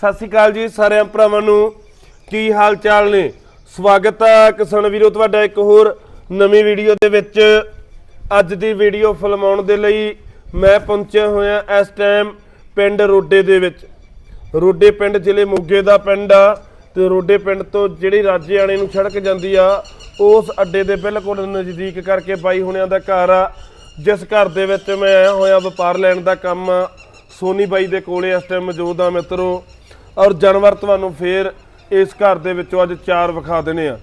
ਸਤਿ ਸ਼੍ਰੀ ਅਕਾਲ ਜੀ ਸਾਰਿਆਂ ਭਰਾਵਾਂ ਨੂੰ। ਕੀ ਹਾਲ ਚਾਲ ਨੇ? ਸਵਾਗਤ ਹੈ ਕਿਸਾਨ ਵੀਰੋ, ਤੁਹਾਡਾ ਇੱਕ ਹੋਰ ਨਵੀਂ ਵੀਡੀਓ ਦੇ ਵਿੱਚ। ਅੱਜ ਦੀ ਵੀਡੀਓ ਫਿਲਮਾਉਣ ਦੇ ਲਈ ਮੈਂ ਪਹੁੰਚਿਆ ਹੋਇਆ ਇਸ ਟਾਈਮ ਪਿੰਡ ਰੋਡੇ ਦੇ ਵਿੱਚ। ਰੋਡੇ ਪਿੰਡ ਜ਼ਿਲ੍ਹੇ ਮੋਗੇ ਦਾ ਪਿੰਡ ਆ ਤੇ ਰੋਡੇ ਪਿੰਡ ਤੋਂ ਜਿਹੜੀ ਰਾਜੇਆਣੇ ਨੂੰ ਸੜਕ ਜਾਂਦੀ ਆ, ਉਸ ਅੱਡੇ ਦੇ ਬਿਲਕੁਲ ਨਜ਼ਦੀਕ ਕਰਕੇ ਬਾਈ ਹੁਣਿਆਂ ਦਾ ਘਰ ਆ। ਜਿਸ ਘਰ ਦੇ ਵਿੱਚ ਮੈਂ ਆਇਆ ਹੋਇਆ, ਵਪਾਰ ਲੈਣ ਦਾ ਕੰਮ ਆ। ਸੋਨੀ ਬਾਈ ਦੇ ਕੋਲੇ ਇਸ ਟਾਈਮ ਮੌਜੂਦ ਆ ਮਿੱਤਰੋ। ਔਰ ਜਾਨਵਰ ਤੁਹਾਨੂੰ ਫੇਰ ਇਸ ਘਰ ਦੇ ਵਿੱਚੋਂ ਅੱਜ ਚਾਰ ਵਿਖਾ ਦੇਣੇ ਆ।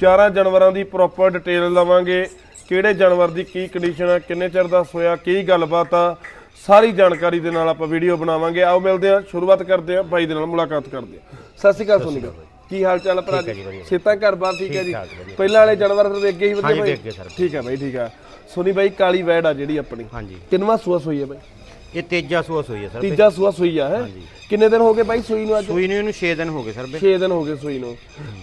ਚਾਰਾਂ ਜਾਨਵਰਾਂ ਦੀ ਪ੍ਰੋਪਰ ਡਿਟੇਲ ਲਵਾਂਗੇ। ਕਿਹੜੇ ਜਾਨਵਰ ਦੀ ਕੀ ਕੰਡੀਸ਼ਨ ਆ ਕਿੰਨੇ ਚਿਰ ਦਾ ਸੋਇਆ ਕੀ ਗੱਲਬਾਤ ਆ ਸਾਰੀ ਜਾਣਕਾਰੀ ਦੇ ਨਾਲ ਆਪਾਂ ਵੀਡੀਓ ਬਣਾਵਾਂਗੇ। ਆਓ ਮਿਲਦੇ ਆ ਸ਼ੁਰੂਆਤ ਕਰਦੇ ਆ ਬਾਈ ਦੇ ਨਾਲ ਮੁਲਾਕਾਤ ਕਰਦੇ ਆ ਸਤਿ ਸ਼੍ਰੀ ਅਕਾਲ ਸੋਨੀ ਬਾਈ ਕੀ ਹਾਲ ਚਾਲ ਭਰਾ ਜੀ? ਸੇਤਾ ਘਰ ਬਾਰ ਠੀਕ ਹੈ ਜੀ? ਪਹਿਲਾਂ ਵਾਲੇ ਜਾਨਵਰ ਫਿਰ ਅੱਗੇ ਹੀ ਵਧੀਆ ਬਾਈ ਠੀਕ ਹੈ ਬਾਈ ਠੀਕ ਆ ਸੋਨੀ ਬਾਈ ਕਾਲੀ ਵੈੜ ਆ ਜਿਹੜੀ ਆਪਣੀ। ਹਾਂਜੀ। ਕਿੰਨਵਾ ਸੂਆ ਸੋਈ ਹੈ ਬਾਈ? ਇਹ ਤੇਜਾ ਸੂਆ ਸੂਈ ਹੈ ਸਰ। ਤੀਜਾ ਸੂਆ ਸੂਈ ਆ ਹੈ? ਕਿੰਨੇ ਦਿਨ ਹੋ ਗਏ ਬਾਈ ਸੂਈ ਨੂੰ ਅੱਜ? ਸੂਈ ਨੂੰ ਇਹਨੂੰ 6 ਦਿਨ ਹੋ ਗਏ ਸਰ ਬੇ 6 ਦਿਨ ਹੋ ਗਏ ਸੂਈ ਨੂੰ।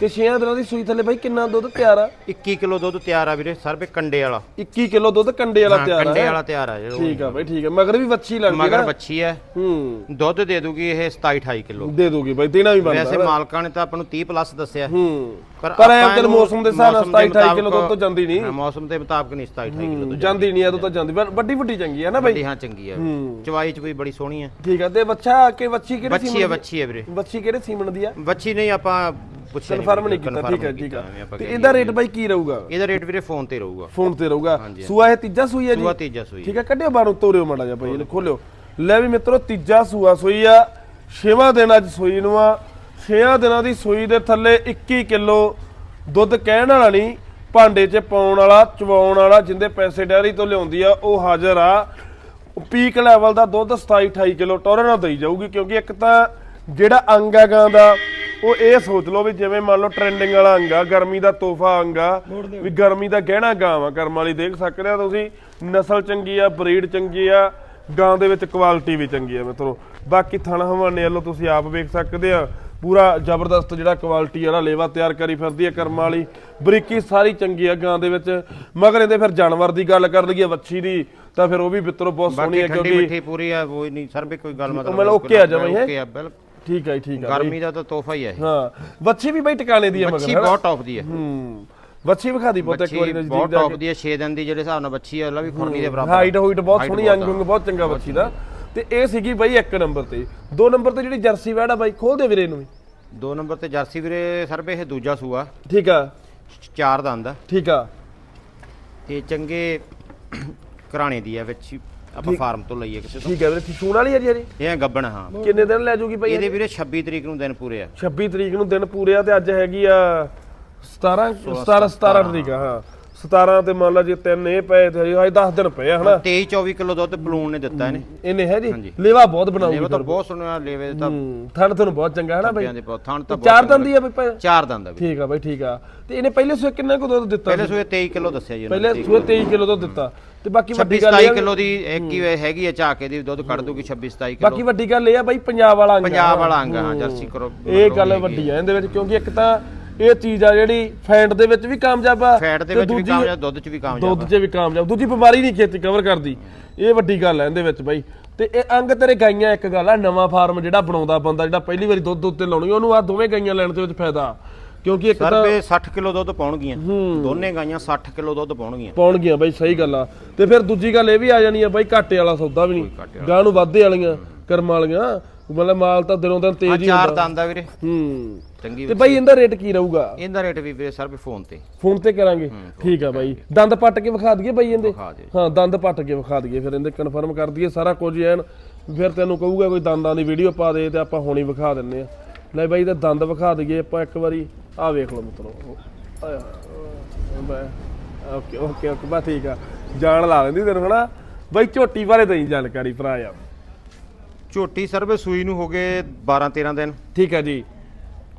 ਤੇ 6 ਦਿਨਾਂ ਦੀ ਸੂਈ ਥੱਲੇ ਬਾਈ ਕਿੰਨਾ ਦੁੱਧ ਤਿਆਰ ਆ? 21 ਕਿਲੋ ਦੁੱਧ ਤਿਆਰ ਆ ਵੀਰੇ ਸਰ ਬੇ ਕੰਡੇ ਵਾਲਾ। 21 ਕਿਲੋ ਦੁੱਧ ਕੰਡੇ ਵਾਲਾ ਤਿਆਰ ਆ। ਕੰਡੇ ਵਾਲਾ ਤਿਆਰ ਆ ਜਿਹੜਾ ਠੀਕ ਆ ਬਾਈ ਠੀਕ ਆ। ਮਗਰ ਵੀ ਵੱਛੀ ਲੱਗਦੀ ਮਗਰ ਬੱਚੀ ਹੈ ਹੂੰ। ਦੁੱਧ ਦੇ ਦੂਗੀ ਇਹ 27 28 ਕਿਲੋ। ਦੇ ਦੋਗੇ ਬਾਈ ਦੇਣਾ ਵੀ ਬਣਦਾ ਵੈਸੇ ਮਾਲਕਾਂ ਨੇ ਤਾਂ ਆਪਾਂ ਨੂੰ 30 ਪਲੱਸ ਦੱਸਿਆ। ਹੂੰ। ਪਰ ਐ ਇਹਨੂੰ ਮੌਸਮ ਦੇ ਹਿਸਾਬ ਨਾਲ ਮੌਸਮ 27 ਦੇ 28 ਕਿਲੋ ਦੁੱਧ ਤੋਂ ਜਾਂਦੀ ਨਹੀਂ। ਮੌਸਮ ਦੇ ਮੁਤਾਬਕ ਨਹੀਂ 27 28 ਕਿਲੋ ਦੁੱਧ ਜਾਂਦੀ ਨਹੀਂ ਉਦੋਂ ਤਾਂ ਜਾਂਦੀ ਵੱਡੀ ਵੱਡੀ ਚੰਗੀ ਹੈ ਨਾ ਬਾਈ। ਹਾਂ ਚੰਗੀ ਹੈ। ਚਵਾਈ ਚ ਵੀ ਬੜੀ ਸੋਹਣੀ ਹੈ ਠੀਕ ਆ ਤੇ ਬੱਚਾ ਕਿ ਵੱਛੀ ਕਿਹੜੇ ਬੱਚੀ ਹੈ ਬੱਚੀ ਹੈ ਵੀਰੇ। ਵੱਛੀ ਕਿਹੜੇ ਸੀਮਨ ਦੀ ਆ? ਬੱਚੀ ਨਹੀਂ ਆਪਾਂ ਪੁੱਛਿਆ ਕਨਫਰਮ ਨਹੀਂ ਕੀਤਾ ਠੀਕ ਹੈ ਠੀਕ ਆਪਾਂ ਤੇ ਇਹਦਾ ਰੇਟ ਬਾਈ ਕੀ ਰਹੂਗਾ? ਇਹਦਾ ਰੇਟ ਵੀਰੇ ਫੋਨ ਤੇ ਰਹੂਗਾ। ਫੋਨ ਤੇ ਰਹੂਗਾ? ਸੂਆ ਇਹ ਤੀਜਾ ਸੂਈ ਹੈ ਜੀ? ਸੂਆ ਤੇਜਾ ਸੂਈ ਠੀਕ ਹੈ ਕੱਢਿਓ ਬਾਹਰੋਂ ਤੋਰਿਓ ਮਾੜਾ ਭਾਈ ਇਹਨੂੰ ਖੋਲਿਓ। ਲੈ ਵੀ ਮਿੱਤਰੋ ਤੀਜਾ ਸੂਆ ਸੂਈ ਆ। ਛੇਵਾਂ ਦਿਨ ਅੱਜ ਸੂਈ ਨੂੰ ਆ। ਛੇਆਂ ਦਿਨਾਂ ਦੀ ਸੂਈ ਦੇ ਥੱਲੇ 21 ਕਿਲੋ ਦੁੱਧ ਕਹਿਣ ਵਾਲਾ ਨਹੀਂ ਭਾਂਡੇ 'ਚ ਪਾਉਣ ਵਾਲਾ ਚਵਾਉਣ ਵਾਲਾ ਜਿੰਦੇ ਪੈਸੇ ਡੈਰੀ ਤੋਂ ਲਿਆਉਂਦੀ ਆ ਉਹ ਹਾਜ਼ਰ ਆ। ਪੀਕ ਲੈਵਲ ਦਾ ਦੁੱਧ 27 28 ਕਿਲੋ ਟੋਰੇ ਨਾਲ ਦੇਈ ਜਾਊਗੀ ਕਿਉਂਕਿ ਇੱਕ ਤਾਂ ਜਿਹੜਾ ਅੰਗ ਆ ਗਾਂ ਦਾ ਉਹ ਇਹ ਸੋਚ ਲਓ ਵੀ ਜਿਵੇਂ ਮੰਨ ਲਓ ਟ੍ਰੈਂਡਿੰਗ ਵਾਲਾ ਅੰਗ ਆ ਗਰਮੀ ਦਾ ਤੋਹਫਾ ਅੰਗ ਆ ਵੀ ਗਰਮੀ ਦਾ ਗਹਿਣਾ ਗਾਂ ਆ ਕਰਮ ਵਾਲੀ ਦੇਖ ਸਕਦੇ ਆ ਤੁਸੀਂ ਨਸਲ ਚੰਗੀ ਆ ਬਰੀਡ ਚੰਗੀ ਆ ਗਾਂ ਦੇ ਵਿੱਚ ਕੁਆਲਿਟੀ ਵੀ ਚੰਗੀ ਆ ਮਿੱਤਰੋ। ਬਾਕੀ ਥਣ ਹਵਾਨੇ ਵੱਲੋਂ ਤੁਸੀਂ ਆਪ ਵੇਖ ਸਕਦੇ ਆ ਪੂਰਾ ਜ਼ਬਰਦਸਤ ਜਿਹੜਾ ਕੁਆਲਿਟੀ ਵਾਲਾ ਲੇਵਾ ਤਿਆਰ ਕਰੀ ਫਿਰਦੀ ਆ ਕਰਮ ਵਾਲੀ। ਬਰੀਕੀ ਸਾਰੀ ਚੰਗੀ ਆ ਗਾਂ ਦੇ ਵਿੱਚ। ਮਗਰ ਇਹਦੇ ਫਿਰ ਜਾਨਵਰ ਦੀ ਗੱਲ ਕਰ ਲਈਏ ਵੱਛੀ ਦੀ ਤਾਂ ਫਿਰ ਉਹ ਵੀ ਮਿੱਤਰੋ ਬਹੁਤ ਸੋਹਣੀ ਠੰਡੀ ਕਿਉਂਕਿ ਮਿੱਠੀ ਪੂਰੀ ਆ ਕੋਈ ਨਹੀਂ ਸਰ ਵੀ ਕੋਈ ਗੱਲ ਮਤਲਬ ਮਤਲਬ okay ਆ ਜਮਾਂ ਹੀ, ਹੈਂ? ਓਕੇ ਆ ਬਿਲਕੁਲ। ਠੀਕ ਜੀ, ਠੀਕ ਆ ਗਰਮੀ ਦਾ ਤਾਂ ਤੋਹਫਾ ਹੀ ਹੈ ਹਾਂ ਵੱਛੀ ਵੀ ਬਈ ਟਿਕਾਣੇ ਦੀ ਬੱਚੀ ਮਗਰ ਬਹੁਤ ਟੌਪ ਦੀ ਹੈ ਹੂੰ ਵੱਛੀ ਵਿਖਾ ਦੀ ਪੁੱਤ ਇੱਕ ਵਾਰੀ ਨਜ਼ਦੀਕ ਬਹੁਤ ਟੌਪ ਦੀ ਹੈ 6 ਦਿਨ ਦੀ ਜਿਹੜੇ ਹਿਸਾਬ ਨਾਲ ਬੱਚੀ ਹੈ ਉਹਦਾ ਵੀ ਖੁਰਨੀ ਦੇ ਬਰਾਬਰ ਹਾਈਟ ਹੋਈਟ ਬਹੁਤ ਸੋਹਣੀ ਅੰਗ ਬਹੁਤ ਚੰਗਾ ਵੱਛੀ ਦਾ। ਤੇ ਇਹ ਸੀਗੀ ਬਈ ਇੱਕ ਨੰਬਰ ਤੇ। ਦੋ ਨੰਬਰ ਤੇ ਜਿਹੜੀ ਜਰਸੀ ਵੈੜ ਆ ਬਾਈ ਖੋਲ ਦੇ ਵੀਰੇ ਨੂੰ ਵੀ। ਦੋ ਨੰਬਰ ਤੇ ਜਰਸੀ ਵੀਰੇ ਸਰ ਵੀ ਇਹ ਦੂਜਾ ਸੂਆ। ਠੀਕ ਆ। ਚਾਰ ਦੰਦ ਆ। ਠੀਕ ਆ। ਤੇ ਚੰਗੇ ਘਰਾਣੇ ਦੀ ਹੈ ਵਿੱਚ ਹੀ ਆਪਾਂ ਫਾਰਮ ਤੋਂ ਲਈਏ ਕਿਸੇ ਤੋਂ। ਠੀਕ ਆ ਵੀਰੇ ਸੂਣ ਵਾਲੀ ਆ ਜੀ ਇਹ ਗੱਬਣ ਹਾਂ। ਕਿੰਨੇ ਦਿਨ ਲੈ ਜੂਗੀ ਬਾਈ ਇਹਦੇ ਵੀਰੇ 26 ਤਰੀਕ ਨੂੰ ਦਿਨ ਪੂਰੇ ਆ। 26 ਤਰੀਕ ਨੂੰ ਦਿਨ ਪੂਰੇ ਆ ਤੇ ਅੱਜ ਹੈਗੀ ਆ 17 17 17 ਤਰੀਕ ਆ ਹਾਂ। 17 ਤੇ ਮੰਨ ਲਾ ਜੇ ਤਿੰਨ ਇਹ ਪਏ ਤੇ ਹਜੇ 10 ਦਿਨ ਪਏ ਆ ਹਨਾ? 23 24 ਕਿਲੋ ਦੁੱਧ ਬਲੂਨ ਨੇ ਦਿੱਤਾ ਇਹਨੇ। ਇਹਨੇ ਹੈ ਜੀ? ਲੇਵਾ ਬਹੁਤ ਬਣਾਉਗੀ ਲੇਵਾ ਤਾਂ ਬਹੁਤ ਸੋਹਣਾ ਲੇਵੇ ਦਾ ਹੂੰ ਥਣ ਤੁਹਾਨੂੰ ਬਹੁਤ ਚੰਗਾ ਹੈ ਨਾ ਬਾਈ? ਦੇ ਥਣ ਤਾਂ ਚਾਰ ਦੰਦੀ ਆ ਬਈ ਚਾਰ ਦੰਦ ਆ ਠੀਕ ਆ ਬਾਈ ਠੀਕ ਆ। ਤੇ ਇਹਨੇ ਪਹਿਲੇ ਸੂਏ ਕਿੰਨਾ ਕੁ ਦੁੱਧ ਦਿੱਤਾ ਪਹਿਲੇ ਸੂਏ 23 ਕਿਲੋ ਦੱਸਿਆ ਜੀ ਪਹਿਲੇ ਸੂਏ 23 ਕਿਲੋ ਦੁੱਧ ਦਿੱਤਾ। ਤੇ ਬਾਕੀ 26 ਵੱਡੀ ਗੱਲ ਇਹ 27 ਆ ਕਿਲੋ ਦੀ ਇੱਕ ਹੀ ਹੈਗੀ ਹੈ ਝਾਕੇ ਦੀ ਦੁੱਧ ਕੱਢ ਦੂਗੀ 26 27 ਕਿਲੋ। ਬਾਕੀ ਵੱਡੀ ਗੱਲ ਇਹ ਆ ਬਾਈ ਪੰਜਾਬ ਵਾਲਾ ਅੰਗ ਆ। ਪੰਜਾਬ ਵਾਲਾ ਅੰਗ ਆ, ਹਾਂ ਜਰਸੀ ਕਰੋ ਇਹ ਗੱਲ ਵੱਡੀ ਆ ਇਹਦੇ ਵਿੱਚ ਕਿਉਂਕਿ ਇੱਕ ਤਾਂ ਇਹ ਚੀਜ਼ ਆ ਜਿਹੜੀ ਫੈਟ ਦੇ ਵਿੱਚ ਵੀ ਕਾਮਯਾਬ ਆ ਫੈਟ ਦੇ ਤੇ ਵਿੱਚ ਵੀ ਦੂਜੀ ਕਾਮਯਾਬ ਦੁੱਧ 'ਚ ਵੀ ਕਾਮਯਾਬ ਦੁੱਧ 'ਚ ਵੀ ਕਾਮਯਾਬ। ਦੂਜੀ ਬਿਮਾਰੀ ਨਹੀਂ ਖੇਤੀ ਕਵਰ ਕਰਦੀ। ਇਹ ਵੱਡੀ ਗੱਲ ਆ ਇਹਦੇ ਵਿੱਚ ਬਾਈ। ਤੇ ਇਹ ਅੰਗ ਤੇਰੇ ਗਾਈਆਂ ਇੱਕ ਗੱਲ ਆ ਨਵਾਂ ਫਾਰਮ ਜਿਹੜਾ ਬਣਾਉਂਦਾ ਬੰਦਾ ਜਿਹੜਾ ਪਹਿਲੀ ਵਾਰੀ ਦੁੱਧ ਉੱਤੇ ਲਾਉਣੀ ਉਹਨੂੰ ਆ ਦੋਵੇਂ ਗਾਈਆਂ ਲੈਣ ਦੇ ਵਿੱਚ ਫਾਇਦਾ। ਕਿਉਂਕਿ ਇੱਕ ਤਾਂ ਵੀ 60 ਕਿਲੋ ਦੁੱਧ ਪਾਉਣਗੀਆਂ। ਦੋਨੇ ਗਾਈਆਂ 60 ਕਿਲੋ ਦੁੱਧ ਪਾਉਣਗੀਆਂ। ਪਾਉਣਗੀਆਂ ਬਾਈ ਸਹੀ ਗੱਲ ਆ। ਤੇ ਫਿਰ ਦੂਜੀ ਗੱਲ ਇਹ ਵੀ ਆ ਜਾਣੀ ਆ ਬਾਈ ਘਾਟੇ ਵਾਲਾ ਸੌਦਾ ਵੀ ਨਹੀਂ। ਗਾਂ ਨੂੰ ਵਾਧੇ ਵਾਲੀਆਂ ਕਰਮ ਵਾਲੀਆਂ। ਮਤਲਬ ਮਾਲ ਤਾਂ ਦਿਨੋਂ ਦਿਨ ਆ ਤੇਜ਼ ਹੀ ਚਾਰ ਹੁੰਦਾ। ਦੰਦ ਆ ਵੀਰੇ। ਹੂੰ। ਚੰਗੀ ਤੇ ਬਾਈ ਇਹਦਾ ਰੇਟ ਕੀ ਰਹੂਗਾ? ਇਹਦਾ ਰੇਟ ਵੀ ਵੀਰੇ ਸਰ ਵੀ ਫੋਨ ਤੇ। ਫੋਨ ਤੇ ਕਰਾਂਗੇ। ਠੀਕ ਆ ਬਾਈ। ਦੰਦ ਪੱਟ ਕੇ ਵਿਖਾ ਦਈਏ ਬਾਈ ਇਹਦੇ? ਦੇ। ਹਾਂ ਦੰਦ ਪੱਟ ਕੇ ਵਿਖਾ ਦਈਏ ਫਿਰ ਇਹਦੇ ਕਨਫਰਮ ਕਰ ਦਈਏ ਸਾਰਾ ਕੁਝ ਐਨ। ਫਿਰ ਤੈਨੂੰ ਕਹੂਗਾ ਕੋਈ ਦੰਦਾਂ ਦੀ ਵੀਡੀਓ ਪਾ ਦੇ ਤੇ ਆਪਾਂ ਹੁਣੀ ਵਿਖਾ ਦਿੰਨੇ ਆ। ਲੈ ਬਾਈ ਇਹਦੇ ਦੰਦ ਵਿਖਾ ਦਈਏ ਆਪਾਂ ਇੱਕ ਵਾਰੀ। ਆਹ ਵੇਖ ਲਓ ਮਿੱਤਰੋ। ਆਇਆ ਓਕੇ ਓਕੇ ਓਕੇ ਬਾ ਠੀਕ ਆ। ਜਾਣ ਲਾ ਲੈਂਦੀ ਤੈਨੂੰ ਹਨਾ। ਬਾਈ ਝੋਟੀ ਬਾਰੇ ਦਈ ਜਾਣਕਾਰੀ ਭਰਾ ਯਾਰ। ਝੋਟੀ ਸਰ ਵੀ ਸੂਈ ਨੂੰ ਹੋ ਗਏ 12 13 ਦਿਨ। ਠੀਕ ਆ ਜੀ।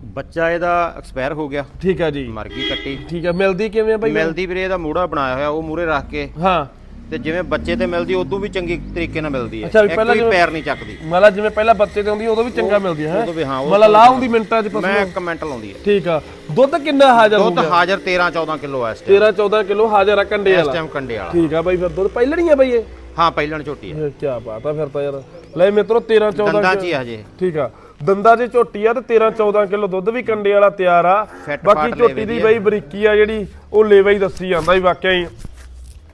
ਬੱਚਾ ਇਹਦਾ ਐਕਸਪਾਇਰ ਹੋ ਗਿਆ। ਠੀਕ ਆ ਜੀ। ਮਰ ਗਈ ਕੱਟੀ। ਠੀਕ ਆ ਮਿਲਦੀ ਕਿਵੇਂ ਆ ਬਾਈ? ਮਿਲਦੀ ਵੀਰੇ ਇਹਦਾ ਮੂੜਾ ਬਣਾਇਆ ਹੋਇਆ ਉਹ ਮੂਰੇ ਰੱਖ ਕੇ। ਹਾਂ। ਤੇ ਜਿਵੇਂ ਬੱਚੇ ਤੇ ਮਿਲਦੀ ਉਦੋਂ ਵੀ ਚੰਗੀ ਤਰੀਕੇ ਨਾਲ ਮਿਲਦੀ ਹੈ। ਅੱਛਾ, ਵੀ ਇੱਕ ਪਹਿਲਾਂ ਵੀ ਜਿਵੇਂ- ਪੈਰ ਨਹੀਂ ਚੱਕਦੀ। ਮਤਲਬ ਜਿਵੇਂ ਪਹਿਲਾਂ ਬੱਚੇ ਤੇ ਹੁੰਦੀ ਉਦੋਂ ਵੀ ਚੰਗਾ ਮਿਲਦੀ ਹੈ ਉਦੋਂ ਵੀ ਹਾਂ, ਉਹ ਮਤਲਬ ਲਾਹ ਹੁੰਦੀ ਮਿੰਟਾਂ 'ਚ ਪਸ਼ੂ ਮੈਂ ਕਮੈਂਟ ਲਾਉਂਦੀ ਹੈ। ਠੀਕ ਆ। ਦੁੱਧ ਕਿੰਨਾ ਹਾਜ਼ਰ ਦੁੱਧ ਹੋਊਗਾ ਹਾਜ਼ਰ 13 14 ਕਿਲੋ ਇਸ ਟਾਈਮ 13 14 ਕਿਲੋ ਹਾਜ਼ਰ ਆ ਕੰਡੇ ਇਸ ਵਾਲਾ। ਟਾਈਮ ਕੰਡੇ ਵਾਲਾ। ਠੀਕ ਆ ਬਾਈ ਫਿਰ ਦੁੱਧ ਪਹਿਲਣੀ ਆ ਬਾਈ ਇਹ? ਹਾਂ ਪਹਿਲਣ ਝੋਟੀ ਹੈ। ਕੀ ਬਾਤ ਆ ਫਿਰ ਤਾਂ ਯਾਰ। ਲੈ ਮਿੱਤਰੋ 13 14 ਦੰਦਾਂ 'ਚ ਹੀ ਆ ਹਜੇ। ਠੀਕ ਆ। ਦੰਦਾਂ 'ਚ ਝੋਟੀ ਆ ਤੇ 13 14 ਕਿਲੋ ਦੁੱਧ ਵੀ ਕੰਡੇ ਵਾਲਾ ਤਿਆਰ ਆ। ਬਾਕੀ ਝੋਟੀ ਦੀ। ਬਈ ਬਰੀਕੀ ਆ ਜਿਹੜੀ ਉਹ ਲੇਵਾ ਹੀ ਦੱਸੀ ਜਾਂਦਾ ਵੀ ਵਾਕਿਆ ਹੀ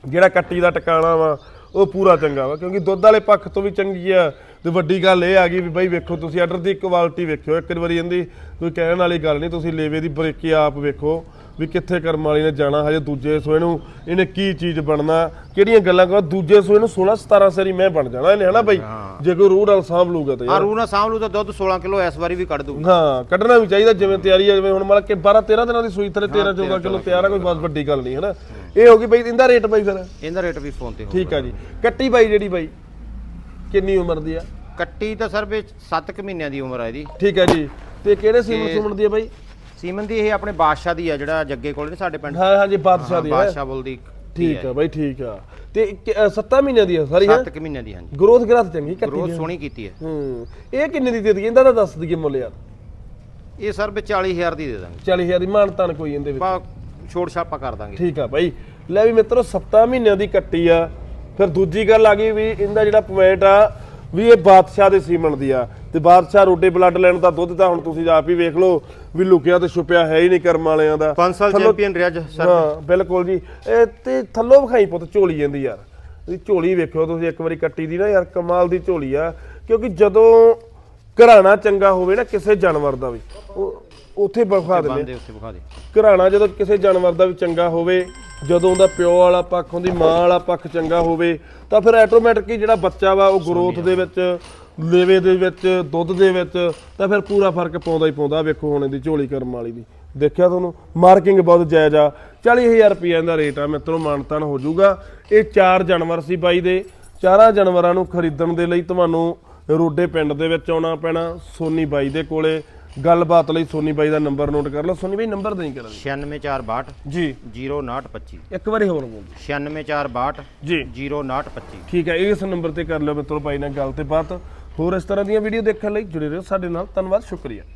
ਜਿਹੜਾ ਕੱਟੀ ਦਾ ਟਿਕਾਣਾ ਵਾ ਉਹ ਪੂਰਾ ਚੰਗਾ ਵਾ ਕਿਉਂਕਿ ਦੁੱਧ ਵਾਲੇ ਪੱਖ ਤੋਂ ਵੀ ਚੰਗੀ ਆ। ਤੇ ਵੱਡੀ ਗੱਲ ਇਹ ਆ ਗਈ ਵੀ ਬਈ ਵੇਖੋ ਤੁਸੀਂ ਆਰਡਰ ਦੀ ਕੁਆਲਿਟੀ ਵੇਖਿਓ ਇੱਕ ਵਾਰੀ ਇਹਦੀ ਕੋਈ ਕਹਿਣ ਵਾਲੀ ਗੱਲ ਨਹੀਂ ਤੁਸੀਂ ਲੇਵੇ ਦੀ ਬਰੀਕੀ ਆਪ ਵੇਖੋ ਵੀ ਕਿੱਥੇ ਕਰਮ ਵਾਲੀ ਨੇ ਜਾਣਾ ਹਜੇ ਦੂਜੇ ਸੋਏ ਨੂੰ ਇਹਨੇ ਕੀ ਚੀਜ਼ ਬਣਨਾ ਕਿਹੜੀਆਂ ਗੱਲਾਂ ਕਰੋ ਦੂਜੇ ਸੋਏ ਨੂੰ 16 17 ਸਰੀ ਮੈਂ ਬਣ ਜਾਣਾ ਇਹਨੇ ਹਨਾ ਬਈ? ਜੇ ਕੋਈ ਰੂਹ ਨਾਲ ਸਾਂਭ ਲੂਗਾ ਤੇ ਯਾਰ। ਰੂ ਨਾ ਸਾਂਭ ਲੂ ਤਾਂ ਦੁੱਧ 16 ਕਿਲੋ ਇਸ ਵਾਰੀ ਵੀ ਕੱਢ ਦੂ ਹਾਂ ਕੱਢਣਾ ਵੀ ਚਾਹੀਦਾ ਜਿਵੇਂ ਤਿਆਰੀ ਆ ਜਿਵੇਂ ਹੁਣ ਮਤਲਬ ਕਿ 12 13 ਦਿਨਾਂ ਦੀ ਸੂਈ ਥਲੇ 13 14 ਕਿਲੋ ਤਿਆਰ ਆ ਕੋਈ ਬਹੁਤ ਵੱਡੀ ਗੱਲ ਨਹੀਂ ਹਨਾ? ਇਹ ਹੋ ਗਈ ਬਈ ਇਹਦਾ ਰੇਟ ਬਈ ਫਿਰ? ਇਹਦਾ ਰੇਟ ਵੀ ਫੋਨ ਤੇ ਹੋ ਠੀਕ ਆ ਜੀ। ਕੱਟੀ ਬਾਈ ਜਿਹੜੀ ਬਾਈ? ਕਿੰਨੀ ਉਮਰ ਦੀ ਆ? ਕੱਟੀ ਤਾਂ ਸਰ ਵਿੱਚ 7 ਮਹੀਨਿਆਂ ਦੀ ਉਮਰ ਆ ਇਹਦੀ। ਠੀਕ ਆ ਜੀ। ਤੇ ਕਿਹੜੇ ਸੀਮਨ ਸੁਮਨ ਦੀ ਆ ਬਾਈ? ਸੀਮਨ ਦੀ ਇਹ ਆਪਣੇ ਬਾਦਸ਼ਾਹ ਦੀ ਆ ਜਿਹੜਾ ਜੱਗੇ ਕੋਲ ਨੇ ਸਾਡੇ ਪਿੰਡ। ਹਾਂ ਹਾਂ ਜੀ ਬਾਦਸ਼ਾਹ ਦੀ ਆ। ਬਾਦਸ਼ਾਹ ਬੁੱਲ ਦੀ ਠੀਕ ਆ ਬਾਈ ਠੀਕ ਆ। ਤੇ 7 ਮਹੀਨਿਆਂ ਦੀ ਆ ਸਾਰੀ ਹੈ 7 ਮਹੀਨਿਆਂ ਦੀ ਹਾਂਜੀ। ਗਰੋਥ ਗਰਾਥ ਚੰਗੀ ਕੱਟੀ ਗਰੋਥ। ਸੋਹਣੀ ਕੀਤੀ ਹੈ। ਹੂੰ। ਇਹ ਕਿੰਨੇ ਦੀ ਦੇ ਦਈਏ? ਇਹਦਾ ਤਾਂ ਦੱਸ ਦਈਏ ਮੁੱਲ ਯਾਰ। ਇਹ ਸਰ ਵਿੱਚ 40000 ਦੀ ਦੇ ਦਾਂਗੇ। 40000 ਦੀ ਮਾਨ ਤਾਨ ਕੋਈ ਇਹਦੇ ਵਿੱਚ। ਆਪਾਂ ਛੋੜ ਛਾਪਾ ਕਰ ਦਾਂਗੇ। ਠੀਕ ਆ ਬਾਈ। ਲੈ ਵੀ ਮਿੱਤਰੋ 7 ਮਹੀਨਿਆਂ ਦੀ ਕੱਟੀ ਆ। ਫਿਰ ਦੂਜੀ ਗੱਲ ਆ ਗਈ ਵੀ ਇਹਦਾ ਜਿਹੜਾ ਪੁਆਇੰਟ ਆ ਵੀ ਇਹ ਬਾਦਸ਼ਾਹ ਦੇ ਸੀਮਨ ਦੀ ਆ। ਤੇ ਬਾਦਸ਼ਾਹ ਰੋਡੇ ਬਲੱਡ ਲੈਣ ਦਾ ਦੁੱਧ ਤਾਂ ਹੁਣ ਤੁਸੀਂ ਆਪ ਹੀ ਵੇਖ ਲਓ ਵੀ ਲੁਕਿਆ ਤੇ ਛੁਪਿਆ ਹੈ ਹੀ ਨਹੀਂ ਕਰਮ ਵਾਲਿਆਂ ਦਾ। 5 ਸਾਲ ਚੈਂਪੀਅਨ ਰਿਹਾ ਜੀ ਸਰ। ਹਾਂ ਬਿਲਕੁਲ ਜੀ। ਇਹ ਤੇ ਥੱਲੋਂ ਵਿਖਾਈ ਪੁੱਤ ਝੋਲੀ ਜਾਂਦੀ ਯਾਰ। ਇਹ ਝੋਲੀ ਵੇਖਿਓ ਤੁਸੀਂ ਇੱਕ ਵਾਰੀ ਕੱਟੀ ਦੀ ਨਾ ਯਾਰ ਕਮਾਲ ਦੀ ਝੋਲੀ ਆ। ਕਿਉਂਕਿ ਜਦੋਂ ਘਰਾਣਾ ਚੰਗਾ ਹੋਵੇ ਨਾ ਕਿਸੇ ਜਾਨਵਰ ਦਾ ਵੀ। ਉਹ ਉੱਥੇ ਵਿਖਾ ਦਿੰਦੇ। ਬੰਦੇ ਉੱਥੇ ਵਿਖਾ ਦੇ। ਘਰਾਣਾ ਜਦੋਂ ਕਿਸੇ ਜਾਨਵਰ ਦਾ ਵੀ ਚੰਗਾ ਹੋਵੇ ਜਦੋਂ ਉਹਦਾ ਪਿਓ ਵਾਲਾ ਪੱਖ ਉਹਦੀ ਮਾਂ ਵਾਲਾ ਪੱਖ ਚੰਗਾ ਹੋਵੇ ਤਾਂ ਫਿਰ ਆਟੋਮੈਟਿਕ ਹੀ ਜਿਹੜਾ ਬੱਚਾ ਵਾ ਉਹ ਗਰੋਥ ਦੇ ਵਿੱਚ ਲੇਵੇ ਦੇ ਵਿੱਚ ਦੁੱਧ ਦੇ ਵਿੱਚ ਤਾਂ ਫਿਰ ਪੂਰਾ ਫ਼ਰਕ ਪਾਉਂਦਾ ਹੀ ਪਾਉਂਦਾ ਵੇਖੋ ਹੁਣ ਇਹਦੀ ਝੋਲੀ ਕਰਮ ਵਾਲੀ ਦੀ। ਦੇਖਿਆ ਤੁਹਾਨੂੰ? ਮਾਰਕਿੰਗ ਬਹੁਤ ਜਾਇਜ਼ ਆ। 40000 ਰੁਪਏ ਇਹਦਾ ਰੇਟ ਆ ਮਿੱਤਰੋ ਮਾਨਤਾਨ ਹੋ ਜਾਊਗਾ। ਇਹ ਚਾਰ ਜਾਨਵਰ ਸੀ ਬਾਈ ਦੇ। ਚਾਰਾਂ ਜਾਨਵਰਾਂ ਨੂੰ ਖਰੀਦਣ ਦੇ ਲਈ ਤੁਹਾਨੂੰ ਰੋਡੇ ਪਿੰਡ ਦੇ ਵਿੱਚ ਆਉਣਾ ਪੈਣਾ ਸੋਨੀ ਬਾਈ ਦੇ ਕੋਲੇ। ਗੱਲਬਾਤ ਲਈ ਸੋਨੀ ਬਾਈ ਦਾ ਨੰਬਰ ਨੋਟ ਕਰ ਲਓ। ਸੋਨੀ ਬਾਈ ਨੰਬਰ ਨਹੀਂ ਕਰਾਂ 96462 ਜੀ। 0925 ਇੱਕ ਵਾਰੀ ਹੋਰ ਬੋਲ। ਦਿਓ 96462 ਜੀ। 0925 ਠੀਕ ਹੈ ਇਸ ਨੰਬਰ ਤੇ ਕਰ ਲਿਓ ਮਿੱਤਰੋ ਬਾਈ ਨਾਲ ਗੱਲ ਤੇ ਬਾਤ। ਹੋਰ ਇਸ ਤਰ੍ਹਾਂ ਦੀਆਂ ਵੀਡੀਓ ਦੇਖਣ ਲਈ ਜੁੜੇ ਰਹੋ ਸਾਡੇ ਨਾਲ। ਧੰਨਵਾਦ ਸ਼ੁਕਰੀਆ।